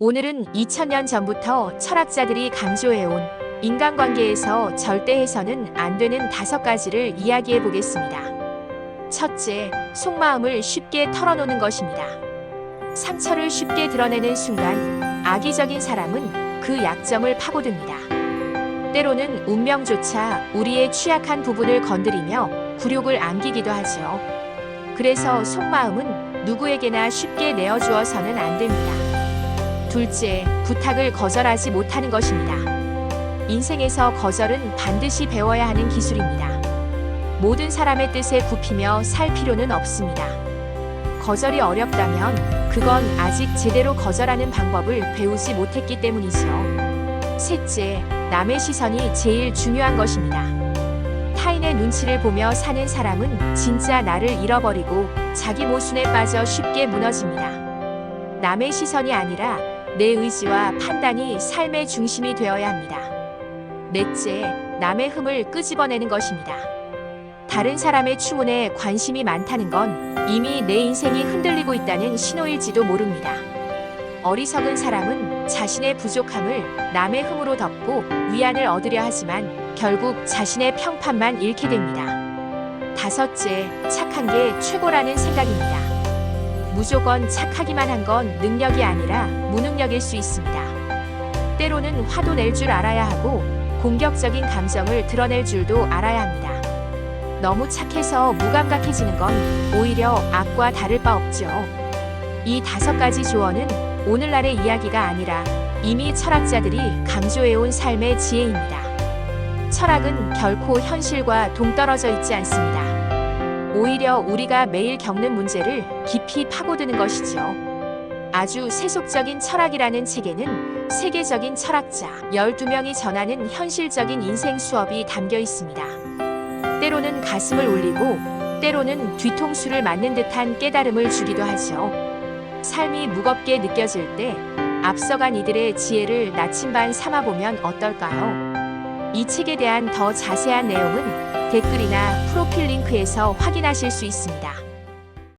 오늘은 2000년 전부터 철학자들이 강조해온 인간관계에서 절대 해서는 안 되는 다섯 가지를 이야기해 보겠습니다. 첫째, 속마음을 쉽게 털어놓는 것입니다. 상처를 쉽게 드러내는 순간 악의적인 사람은 그 약점을 파고듭니다. 때로는 운명조차 우리의 취약한 부분을 건드리며 굴욕을 안기기도 하죠. 그래서 속마음은 누구에게나 쉽게 내어주어서는 안 됩니다. 둘째, 부탁을 거절하지 못하는 것입니다. 인생에서 거절은 반드시 배워야 하는 기술입니다. 모든 사람의 뜻에 굽히며 살 필요는 없습니다. 거절이 어렵다면 그건 아직 제대로 거절하는 방법을 배우지 못했기 때문이죠. 셋째, 남의 시선이 제일 중요한 것입니다. 타인의 눈치를 보며 사는 사람은 진짜 나를 잃어버리고 자기 모순에 빠져 쉽게 무너집니다. 남의 시선이 아니라 내 의지와 판단이 삶의 중심이 되어야 합니다. 넷째, 남의 흠을 끄집어내는 것입니다. 다른 사람의 추문에 관심이 많다는 건 이미 내 인생이 흔들리고 있다는 신호일지도 모릅니다. 어리석은 사람은 자신의 부족함을 남의 흠으로 덮고 위안을 얻으려 하지만 결국 자신의 평판만 잃게 됩니다. 다섯째, 착한 게 최고라는 생각입니다. 무조건 착하기만 한 건 능력이 아니라 무능력일 수 있습니다. 때로는 화도 낼 줄 알아야 하고 공격적인 감정을 드러낼 줄도 알아야 합니다. 너무 착해서 무감각해지는 건 오히려 악과 다를 바 없죠. 이 다섯 가지 조언은 오늘날의 이야기가 아니라 이미 철학자들이 강조해온 삶의 지혜입니다. 철학은 결코 현실과 동떨어져 있지 않습니다. 오히려 우리가 매일 겪는 문제를 깊이 파고드는 것이죠. 아주 세속적인 철학이라는 책에는 세계적인 철학자 12명이 전하는 현실적인 인생 수업이 담겨 있습니다. 때로는 가슴을 울리고 때로는 뒤통수를 맞는 듯한 깨달음을 주기도 하죠. 삶이 무겁게 느껴질 때 앞서간 이들의 지혜를 나침반 삼아보면 어떨까요? 이 책에 대한 더 자세한 내용은 댓글이나 프로필 링크에서 확인하실 수 있습니다.